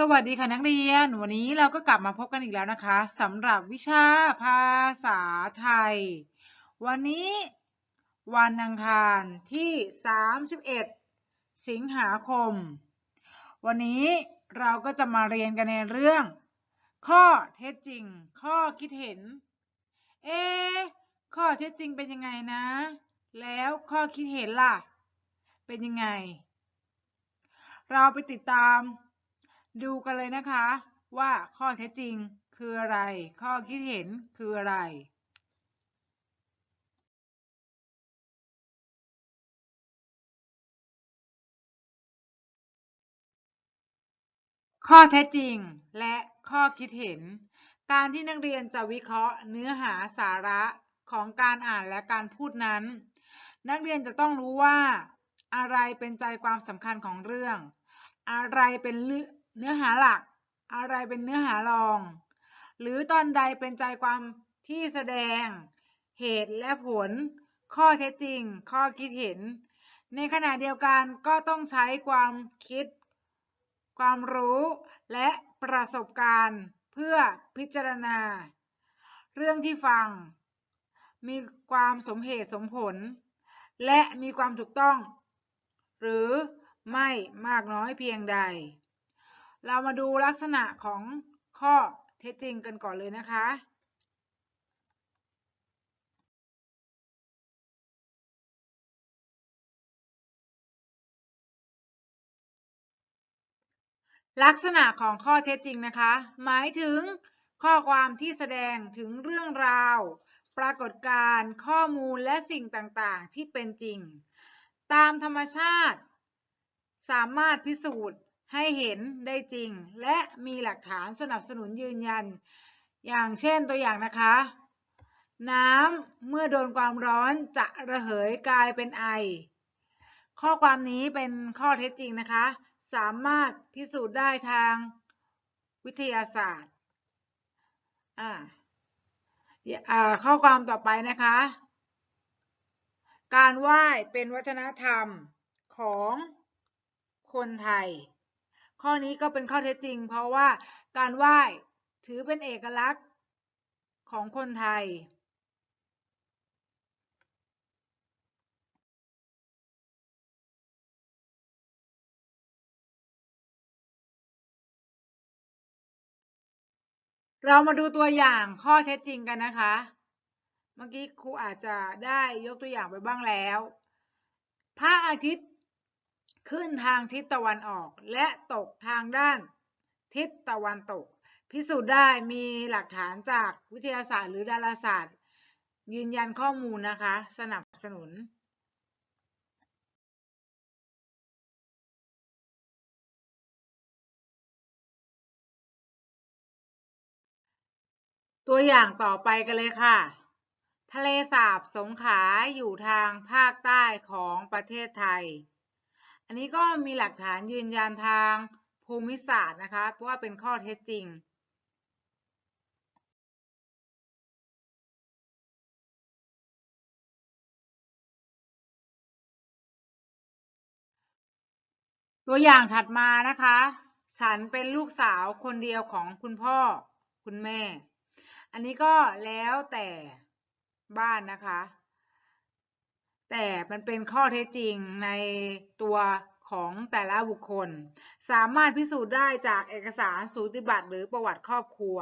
สวัสดีค่ะนักเรียน วันนี้เราก็กลับมาพบกันอีกแล้วนะคะสำหรับวิชาภาษาไทย วันนี้วันอังคารที่ 31 สิงหาคม วันนี้เราก็จะมาเรียนกันในเรื่อง ข้อเท็จจริง ข้อคิดเห็น เอ๊ข้อเท็จจริงเป็นยังไงนะ แล้วข้อคิดเห็นล่ะ เป็นยังไง เราไปติดตาม ดูกันเลยนะคะ ว่าข้อเท็จจริงคืออะไร ข้อคิดเห็นคืออะไรข้อเท็จจริงและข้อคิดเห็น การที่นักเรียนจะวิเคราะห์เนื้อหาสาระของการอ่านและการพูดนั้น นักเรียนจะต้องรู้ว่า อะไรเป็นใจความสำคัญของเรื่อง อะไรเป็น เนื้อหาหลัก อะไรเป็นเนื้อหารอง หรือตอนใดเป็นใจความที่แสดง เหตุและผล ข้อเท็จจริง ข้อคิดเห็น ในขณะเดียวกันก็ต้องใช้ความคิด ความรู้และประสบการณ์เพื่อพิจารณา เรื่องที่ฟัง มีความสมเหตุสมผล และมีความถูกต้อง หรือไม่มากน้อยเพียงใด เรามาดูลักษณะของข้อเท็จจริงกันก่อนเลยนะคะ ลักษณะของข้อเท็จจริงนะคะ หมายถึงข้อความที่แสดงถึงเรื่องราว ปรากฏการณ์ข้อมูลและสิ่งต่างๆ ที่เป็นจริง ตามธรรมชาติ สามารถพิสูจน์ ให้เห็นได้จริง และมีหลักฐานสนับสนุนยืนยัน อย่างเช่นตัวอย่างนะคะ น้ำเมื่อโดนความร้อนจะระเหยกลายเป็นไอ ข้อความนี้เป็นข้อเท็จจริงนะคะ สามารถพิสูจน์ได้ทางวิทยาศาสตร์ข้อความต่อไปนะคะ การไหว้เป็นวัฒนธรรมของคนไทย ข้อนี้ก็เป็นข้อเท็จจริง เพราะว่าการไหว้ถือเป็นเอกลักษณ์ของคนไทย เรามาดูตัวอย่างข้อเท็จจริงกันนะคะ เมื่อกี้ครูอาจจะได้ยกตัวอย่างไปบ้างแล้ว พระอาทิตย์ ขึ้นทางทิศตะวันออกและตกทางด้านทิศตะวันตก พิสูจน์ได้มีหลักฐานจากวิทยาศาสตร์หรือดาราศาสตร์ ยืนยันข้อมูลนะคะ สนับสนุนตัวอย่างต่อไปกันเลยค่ะ ทะเลสาบสงขลาอยู่ทางภาคใต้ของประเทศไทย อันนี้ก็มีหลักฐานยืนยันทางภูมิศาสตร์นะคะเพราะว่าเป็นข้อเท็จจริง ตัวอย่างถัดมานะคะ ฉันเป็นลูกสาวคนเดียวของคุณพ่อคุณแม่ อันนี้ก็แล้วแต่บ้านนะคะ แต่มันเป็นข้อเท็จจริงในตัวของแต่ละบุคคล สามารถพิสูจน์ได้จากเอกสารสูติบัตรหรือประวัติครอบครัว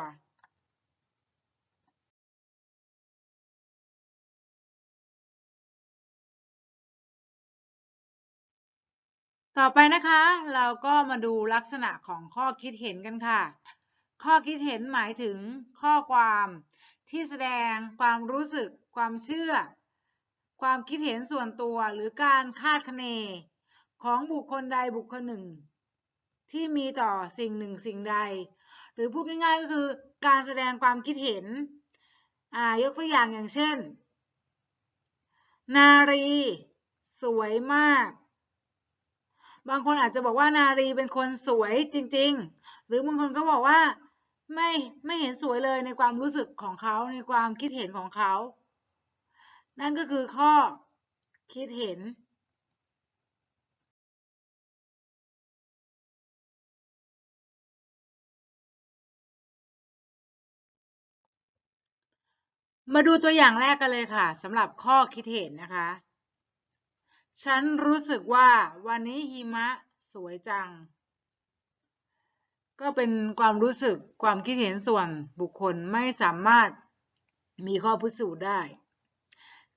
ต่อไปนะคะเราก็มาดูลักษณะของข้อคิดเห็นกันค่ะ ข้อคิดเห็นหมายถึงข้อความที่แสดงความรู้สึก ความเชื่อ ความคิดเห็นส่วนตัวหรือการคาดคะเน ของบุคคลใดบุคคลหนึ่ง ที่มีต่อสิ่งหนึ่งสิ่งใด หรือพูดง่ายๆก็คือการแสดงความคิดเห็นอ่ายกตัวอย่างอย่างเช่น นารี สวยมาก บางคนอาจจะบอกว่านารีเป็นคนสวยจริง ๆ หรือบางคนก็บอกว่าไม่ไม่เห็นสวยเลยในความรู้สึกของเขาในความคิดเห็นของเขา นั่นก็คือข้อคิดเห็นมาดูตัวอย่างแรกกันเลยค่ะสำหรับข้อคิดเห็นนะคะ ฉันรู้สึกว่าวันนี้หิมะสวยจัง ก็เป็นความรู้สึกความคิดเห็นส่วนบุคคลไม่สามารถมีข้อพิสูจน์ได้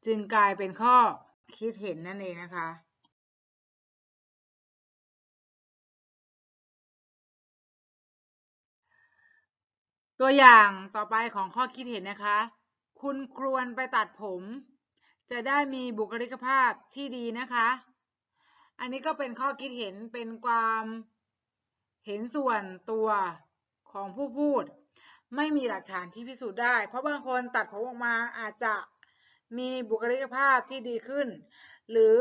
จึงกลายเป็นข้อคิดเห็นนั่นเองนะคะตัวอย่างต่อไปของข้อคิดเห็นนะคะ คุณควรไปตัดผม จะได้มีบุคลิกภาพที่ดีนะคะ อันนี้ก็เป็นข้อคิดเห็นเป็นความเห็นส่วนตัวของผู้พูด ไม่มีหลักฐานที่พิสูจน์ได้ เพราะบางคนตัดผมออกมาอาจจะ มีบุคลิกภาพที่ดีขึ้น หรือ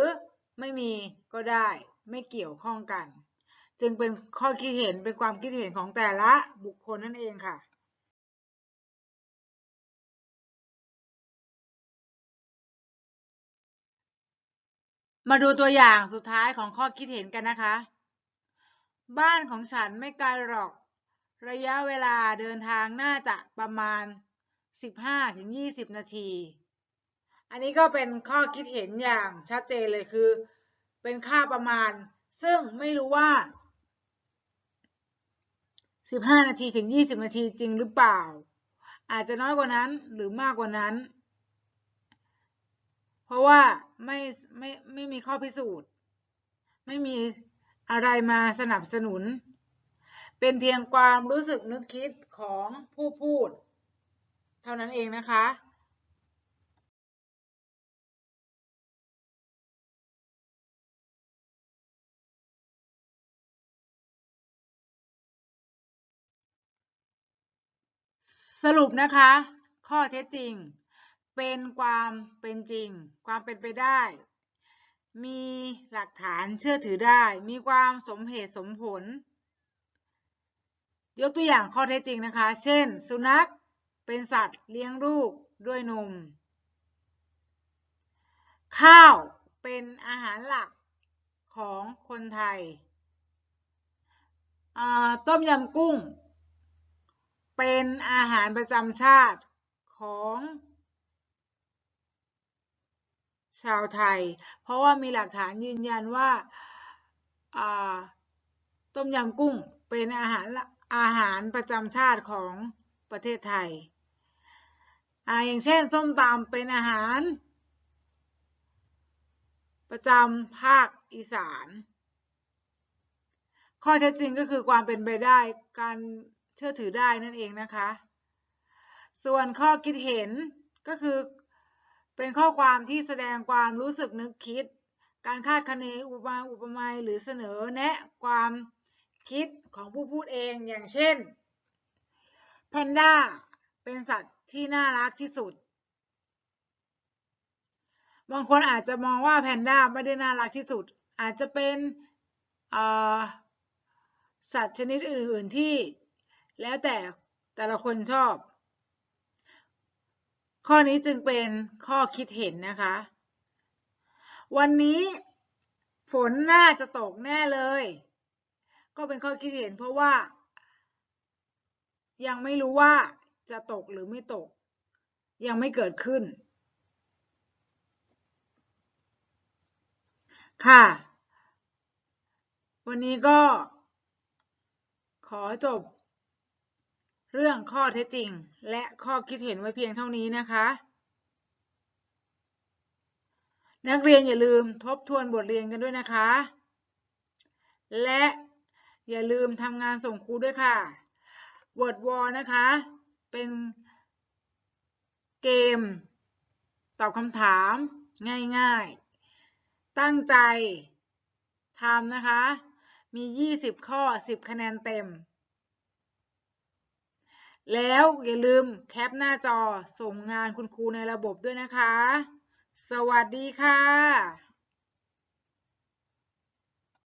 ไม่มีก็ได้ไม่เกี่ยวข้องกัน จึงเป็นข้อคิดเห็นเป็นความคิดเห็นของแต่ละบุคคลนั่นเองค่ะมาดูตัวอย่างสุดท้ายของข้อคิดเห็นกันนะคะ บ้านของฉันไม่ไกลหรอก ระยะเวลาเดินทางน่าจะประมาณ 15-20 นาที อันนี้ก็เป็นข้อคิดเห็นอย่างชัดเจนเลยคือ เป็นค่าประมาณ ซึ่งไม่รู้ว่า 15 นาทีถึง 20 นาทีจริงหรือเปล่า อาจจะน้อยกว่านั้นหรือมากกว่านั้น เพราะว่าไม่ไม่ไม่มีข้อพิสูจน์ ไม่มีอะไรมาสนับสนุน เป็นเพียงความรู้สึกนึกคิดของผู้พูด เท่านั้นเองนะคะ สรุปนะคะ ข้อเท็จจริง เป็นความเป็นจริง ความเป็นไปได้ มีหลักฐานเชื่อถือได้ มีความสมเหตุสมผล ยกตัวอย่างข้อเท็จจริงนะคะ เช่น สุนัขเป็นสัตว์เลี้ยงลูกด้วยนม ข้าวเป็นอาหารหลักของคนไทย ต้มยำกุ้ง เป็นอาหารประจำชาติของชาวไทย เพราะว่ามีหลักฐานยืนยันว่าาต้มยำกุ้งเป็นอาหารอาหารประจำชาติของประเทศไทยออย่างเช่นส้มตำเป็นอาหาร ประจำภาคอีสาน ข้อเท็จจริงก็คือความเป็นไปได้การ เชื่อถือได้นั่นเองนะคะ ส่วนข้อคิดเห็นก็คือเป็นข้อความที่แสดงความรู้สึกนึกคิด การคาดคะเนอุปมาอุปไมยหรือเสนอแนะความคิดของผู้พูดเองอย่างเช่นแพนด้าเป็นสัตว์ที่น่ารักที่สุด บางคนอาจจะมองว่าแพนด้าไม่ได้น่ารักที่สุด อาจจะเป็นสัตว์ชนิดอื่น ๆที่ แล้วแต่แต่ละคนชอบ ข้อนี้จึงเป็นข้อคิดเห็นนะคะ วันนี้ฝนน่าจะตกแน่เลย ก็เป็นข้อคิดเห็นเพราะว่า ยังไม่รู้ว่าจะตกหรือไม่ตก ยังไม่เกิดขึ้น ค่ะ วันนี้ก็ขอจบ เรื่องข้อเท็จจริง และข้อคิดเห็นไว้เพียงเท่านี้นะคะ นักเรียนอย่าลืมทบทวนบทเรียนกันด้วยนะคะ และอย่าลืมทำงานส่งครูด้วยค่ะ Word Wall นะคะ เป็นเกม ตอบคำถามง่ายๆ ตั้งใจทำนะคะ มี 20 ข้อ 10 คะแนนเต็ม แล้วอย่าลืมแคปหน้าจอส่งงานคุณครูในระบบด้วยนะคะ สวัสดีค่ะ